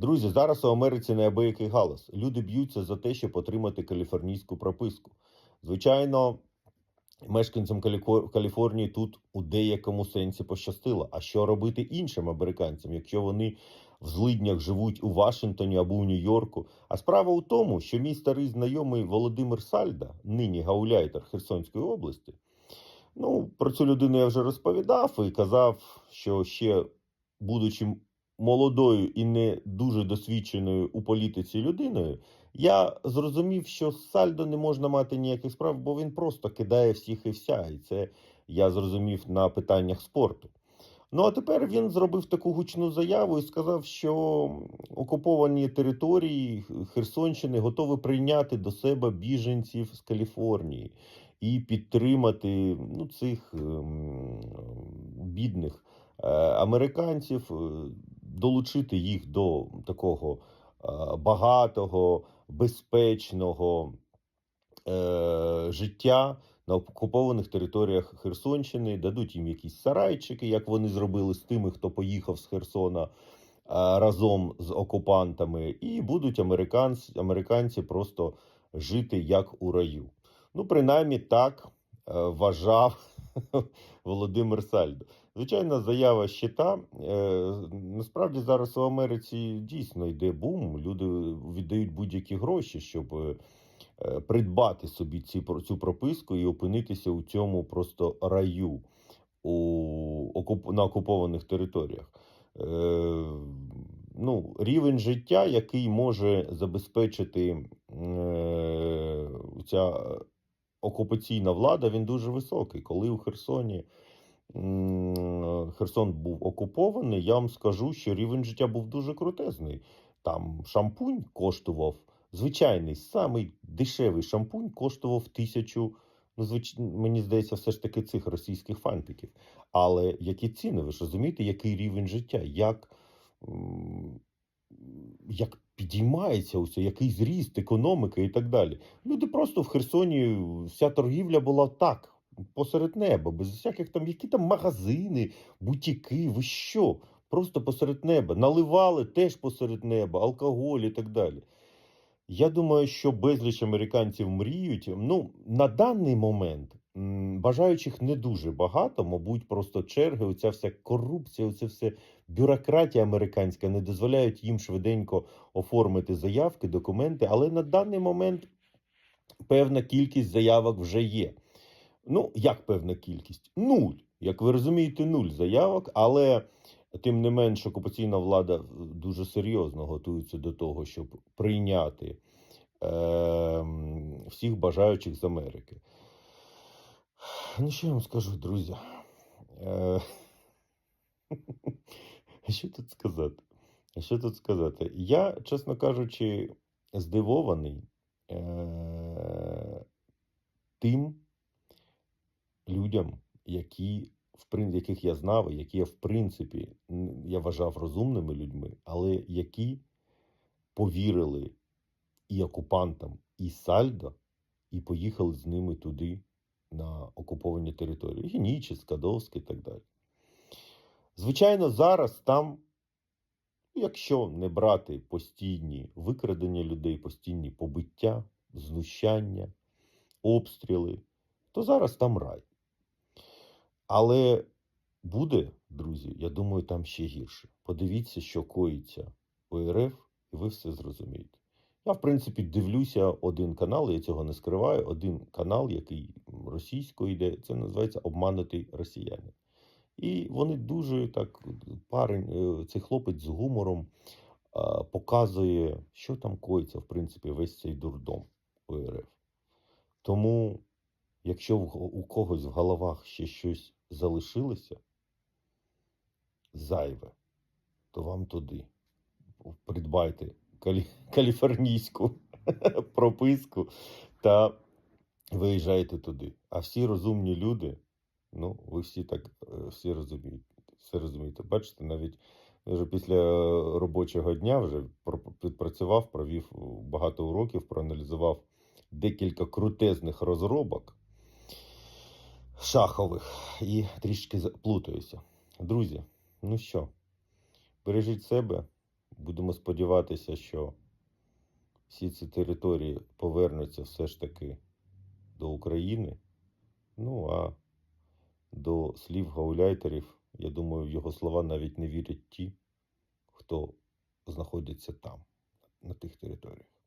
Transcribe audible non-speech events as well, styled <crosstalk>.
Друзі, зараз у Америці неабиякий галас. Люди б'ються за те, щоб отримати каліфорнійську прописку. Звичайно, мешканцям Каліфорнії тут у деякому сенсі пощастило. А що робити іншим американцям, якщо вони в злиднях живуть у Вашингтоні або у Нью-Йорку? А справа у тому, що мій старий знайомий Володимир Сальда, нині гауляйтер Херсонської області, ну про цю людину я вже розповідав і казав, що ще будучи молодою і не дуже досвідченою у політиці людиною, я зрозумів, що з Сальдо не можна мати ніяких справ, бо він просто кидає всіх і вся. І це я зрозумів на питаннях спорту. Ну а тепер він зробив таку гучну заяву і сказав, що окуповані території Херсонщини готові прийняти до себе біженців з Каліфорнії і підтримати ну, цих ем, бідних е, американців, е, долучити їх до такого е, багатого, безпечного е, життя на окупованих територіях Херсонщини, дадуть їм якісь сарайчики, як вони зробили з тими, хто поїхав з Херсона. е, Разом з окупантами, і будуть американці, американці просто жити як у раю. Ну, принаймні, так вважав <laughs> Володимир Сальдо. Звичайно, заява щита. Е, насправді зараз у Америці дійсно йде бум. Люди віддають будь-які гроші, щоб е, придбати собі цю прописку і опинитися у цьому просто раю у, на окупованих територіях. Е, ну, рівень життя, який може забезпечити е, ця окупаційна влада, він дуже високий. Коли у Херсоні Херсон був окупований, я вам скажу, що рівень життя був дуже крутезний. Там шампунь коштував звичайний, самий дешевий шампунь коштував тисячу. Ну, звич... мені здається, все ж таки цих російських фантиків. Але які ціни? Ви ж розумієте, який рівень життя? Як, як підіймається усе, який зріст економіки і так далі. Люди просто в Херсоні, вся торгівля була так, посеред неба, без всяких там, які там магазини, бутіки, ви що? Просто посеред неба. Наливали теж посеред неба, алкоголь і так далі. Я думаю, що безліч американців мріють. Ну, на даний момент бажаючих не дуже багато, мабуть, просто черги, оця вся корупція, оце все бюрократія американська не дозволяють їм швиденько оформити заявки, документи. Але на даний момент певна кількість заявок вже є. Ну, як певна кількість? Нуль. Як ви розумієте, нуль заявок, але тим не менш окупаційна влада е, дуже серйозно готується до того, щоб прийняти е, всіх бажаючих з Америки. Ну, що я вам скажу, друзі? Е, <laughs> що тут сказати? Що тут сказати? Я, чесно кажучи, здивований е, тим людям, які, в яких я знав, які я, в принципі, я вважав розумними людьми, але які повірили і окупантам, і Сальдо, і поїхали з ними туди, на окуповані території. Генічі, Скадовське і так далі. Звичайно, зараз там, якщо не брати постійні викрадення людей, постійні побиття, знущання, обстріли, то зараз там рай. Але буде, друзі, я думаю, там ще гірше. Подивіться, що коїться у РФ, і ви все зрозумієте. Я, в принципі, дивлюся один канал, я цього не скриваю. Один канал, який російською йде, це називається Обманутий росіянин. І вони дуже так, парень, е, цей хлопець з гумором показує, що там коїться, в принципі, весь цей дурдом у РФ. Тому, якщо у когось в головах ще щось залишилося зайве, то вам туди. Придбайте калі... каліфорнійську <laughs> прописку та виїжджайте туди. А всі розумні люди, ну, ви всі так е, всі розумієте. Все розумієте. Бачите, навіть вже після робочого дня вже підпрацював, провів багато уроків, проаналізував декілька крутезних розробок шахових і трішки плутаюся. Друзі, ну що, бережіть себе, Будемо сподіватися, що всі ці території повернуться все ж таки до України. Ну а до слів гауляйтерів, я думаю, в його слова навіть не вірять ті, хто знаходиться там, на тих територіях.